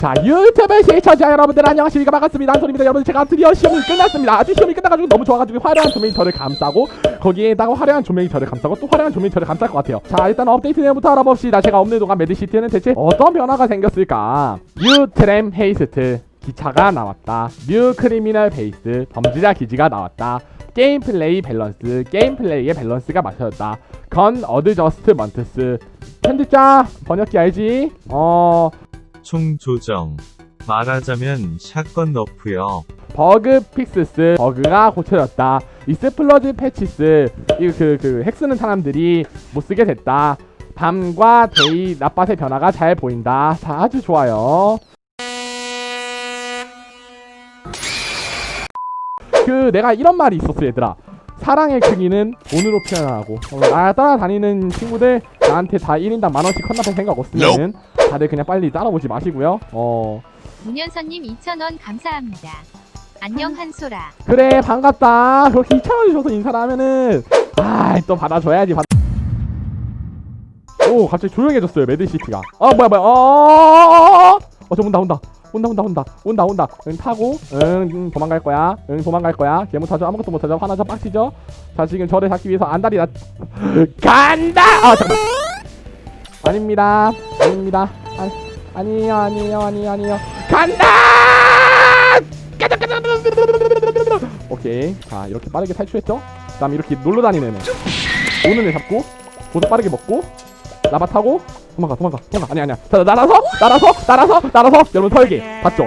자 유튜브 시청자 여러분들 안녕하십니까? 반갑습니다. 한솔입니다. 여러분 제가 드디어 시험이 끝났습니다. 아주 시험이 끝나가지고 너무 좋아가지고 화려한 조명이 저를 감싸고 거기에다가 화려한 조명이 저를 감싸고 또 화려한 조명이 저를 감쌀 것 같아요. 자 일단 업데이트 내용부터 알아봅시다. 제가 없는 동안 매드시티는 대체 어떤 변화가 생겼을까? 뉴트램 헤이스트 기차가 나왔다. 뉴 크리미널 베이스 범죄자 기지가 나왔다. 게임 플레이 밸런스 게임 플레이의 밸런스가 맞춰졌다. 건 어드저스트 먼트스. 편집자 번역기 알지? 어 총 조정. 말하자면 샷건 너프요. 버그 픽스스 버그가 고쳐졌다. 익스플로즈 패치스. 이그 그 핵 쓰는 사람들이 못 쓰게 됐다. 밤과 데이 낮밭의 변화가 잘 보인다. 자 아주 좋아요. 그 내가 이런 말이 있었어 얘들아. 사랑의 크기는 돈으로 표현하고 어, 나 따라다니는 친구들 나한테 다 1인당 만원씩 헌납할 생각 없으면은 다들 그냥 빨리 따라오지 마시고요. 어. 문현선님 2,000원 감사합니다. 안녕 한소라. 그래 반갑다. 그렇게 2천원 주셔서 인사를 하면은 아이 또 받아줘야지. 받... 오 갑자기 조용해졌어요 매드시티가. 어 뭐야 뭐야. 어어어어어저 온다 온다. 온다 온다 온다. 온다 온다. 응 타고. 응, 응 도망갈 거야. 응 도망갈 거야. 걔 못하죠? 아무것도 못하죠? 화나죠? 빡치죠? 자 지금 저를 잡기 위해서 안달이 났 간다! 아 잠깐 아닙니다. 아닙니다 아, 아니에요 아니에요 아니에요 아니에요 간다 가자 가자 오케이 자 이렇게 빠르게 탈출했죠 그 다음에 이렇게 놀러 다니는 애 오는 애 잡고 보드 빠르게 먹고 라바 타고 도망가 도망가 도망가 아니 아니야 자 날아서 날아서 날아서 날아서 여러분 설계 봤죠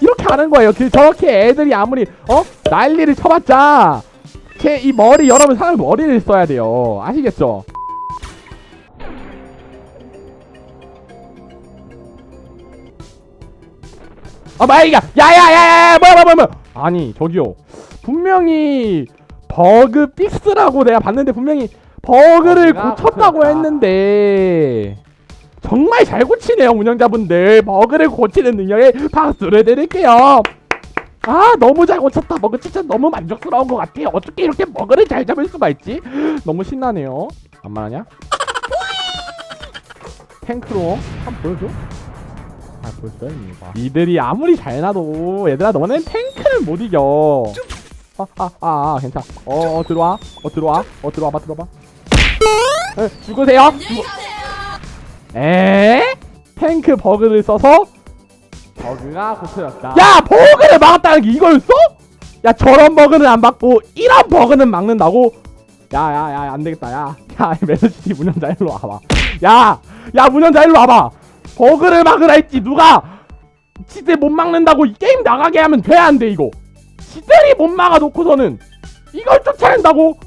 이렇게 하는 거예요 그 저렇게 애들이 아무리 어 난리를 쳐봤자 제 이 머리 여러분 사람 머리를 써야 돼요 아시겠죠 아 마이가 야야야야 뭐야 뭐야 뭐야 아니 저기요. 분명히 버그 픽스라고 내가 봤는데 분명히 버그를 버그가 고쳤다고 고쳤다. 했는데 정말 잘 고치네요 운영자분들. 버그를 고치는 능력에 박수를 드릴게요. 아 너무 잘 고쳤다. 버그 진짜 너무 만족스러운 것 같아요. 어떻게 이렇게 버그를 잘 잡을 수가 있지? 너무 신나네요. 안 말하냐? 탱크로 한번 보여줘 아 보였어요 이거 니들이 아무리 잘 놔도 얘들아 너는 탱크를 못 이겨. 아아아 아, 아, 괜찮아. 어, 어 들어와. 어 들어와. 어 들어와봐 들어봐. 에, 죽으세요. 죽- 에? 탱크 버그를 써서? 버그가 고쳐졌다. 야 버그를 막았다는 게 이거였어? 야 저런 버그는 안 막고 이런 버그는 막는다고? 야야야 안되겠다. 야야 메르시티 문현자 일로 와봐. 야야 문현자 일로 와봐 버그를 막으라 했지. 누가 지들 못 막는다고 이 게임 나가게 하면 돼 안 돼 이거. 지들이 못 막아놓고서는 이걸 쫓아낸다고?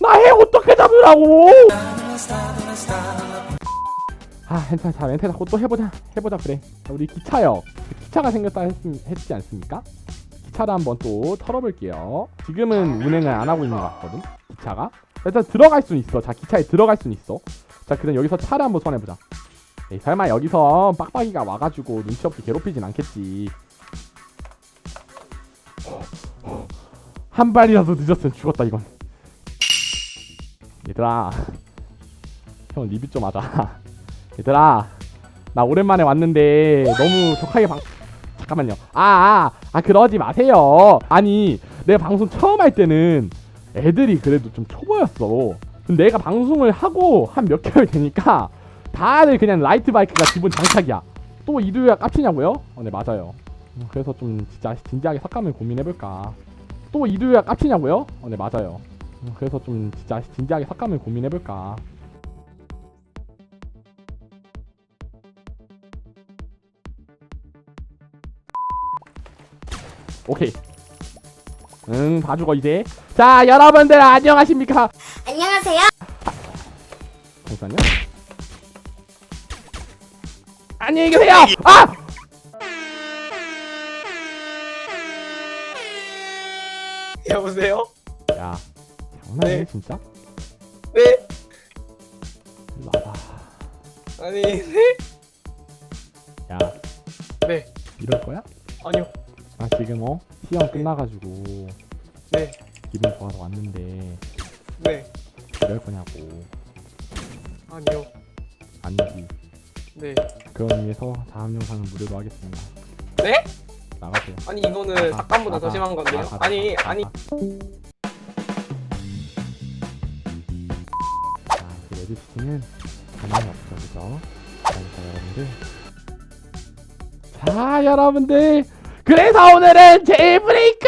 나 해 어떻게 잡으라고? 아 괜찮아 자 멘트 잡고 또 해보자. 해보자 그래. 자, 우리 기차역 기차가 생겼다 했, 했지 않습니까? 기차를 한번 또 털어볼게요. 지금은 운행을 안 하고 있는 것 같거든 기차가. 일단 들어갈 수는 있어. 자 기차에 들어갈 수는 있어. 자 그럼 여기서 차를 한번 소환해보자 에이 설마 여기서 빡빡이가 와가지고 눈치 없게 괴롭히진 않겠지. 한 발이라도 늦었으면 죽었다 이건. 얘들아 형 리뷰 좀 하자. 얘들아 나 오랜만에 왔는데 너무 격하게 방 잠깐만요. 아 아 아, 아, 그러지 마세요. 아니 내 방송 처음 할 때는 애들이 그래도 좀 초보였어. 근데 내가 방송을 하고 한 몇 개월 되니까 다들 그냥 라이트 바이크가 기본 장착이야 또 이두야 깝치냐고요? 어 네 맞아요 음, 그래서 좀 진짜 진지하게 삭감을 고민해볼까 또 이두야 깝치냐고요? 어 네 맞아요 음, 그래서 좀 진짜 진지하게 삭감을 고민해볼까 오케이. 응, 다 죽어 이제. 자, 여러분들 안녕하십니까? 안녕하세요. 잠시만요. 안녕히 계세요. 아! 여보세요? 야, 장난해 네. 진짜? 네. 일로 와봐. 아니 네. 야, 네. 이럴 거야? 아니요. 아 지금 어 시험 끝나가지고 네. 기분 좋아서 왔는데 네. 이럴 거냐고. 아니요. 아니지. 네. 그런 의미에서 다음 영상은 무료로 하겠습니다. 네? 나가세요. 아니 이거는 나가, 삭감보다 더 심한 건데요? 나가, 아니 나가, 아니. 자, 그 레드시티는 가만히 없어, 그죠? 그러니까 여러분들. 자, 여러분들. 그래서 오늘은 제일 브레이크